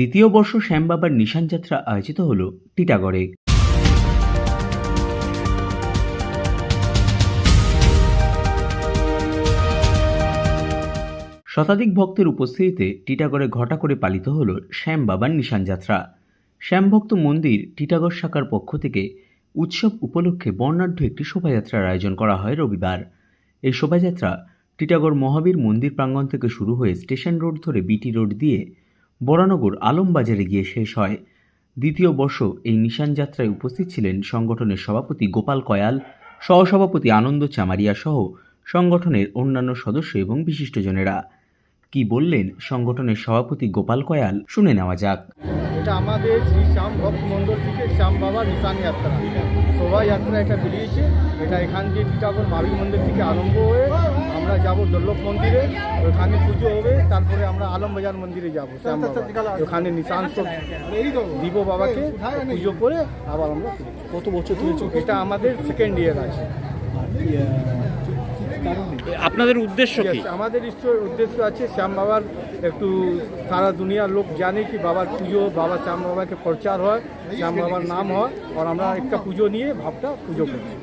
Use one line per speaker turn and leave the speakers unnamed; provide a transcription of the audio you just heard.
দ্বিতীয় বর্ষ শ্যামবাবার নিশান যাত্রা আয়োজিত হল টিটাগড়ে। শতাধিক ভক্তের উপস্থিতিতে টিটাগড়ে ঘটা করে পালিত হল শ্যাম বাবার নিশান যাত্রা। শ্যামভক্ত মন্দির টিটাগড় শাখার পক্ষ থেকে উৎসব উপলক্ষে বর্ণাঢ্য একটি শোভাযাত্রার আয়োজন করা হয় রবিবার। এই শোভাযাত্রা টিটাগড় মহাবীর মন্দির প্রাঙ্গণ থেকে শুরু হয়ে স্টেশন রোড ধরে বিটি রোড দিয়ে বরানগর আলমবাজারে গিয়ে শেষ হয়। দ্বিতীয় বর্ষ এই নিশান যাত্রায় উপস্থিত ছিলেন সংগঠনের সভাপতি গোপাল কয়াল, সহসভাপতি আনন্দ চামারিয়া সহ সংগঠনের অন্যান্য সদস্য এবং বিশিষ্টজনেরা। কি বললেন সংগঠনের সভাপতি গোপাল কয়াল, শুনে নেওয়া যাক।
এটা আমাদের শ্রী শ্যাম ভক্ত মন্ডল থেকে শ্যাম বাবা নিশান যাত্রা। শোভাযাত্রা এটা বেরিয়েছে। এটা এখান দিয়ে টিটাগড় মাবি মন্দির থেকে আরম্ভ হয়ে আমরা যাব দল্লভ মন্দিরে ওখানে পুজো হবে তারপরে আমরা আলমবাজার মন্দিরে যাব ওখানে নিশান সব দিব বাবাকে পুজো করে আবার আমরা
কত বছর
এটা আমাদের সেকেন্ড ইয়ার আছে।
আপনাদের উদ্দেশ্য কি?
আমাদের ঈশ্বর উদ্দেশ্য আছে শ্যাম বাবার একটু সারা দুনিয়ার লোক জানে কি বাবার পুজো বাবা শ্যাম বাবাকে প্রচার হয় শ্যাম বাবার নাম হয় আর আমরা একটা পুজো নিয়ে ভাবটা পুজো করছি।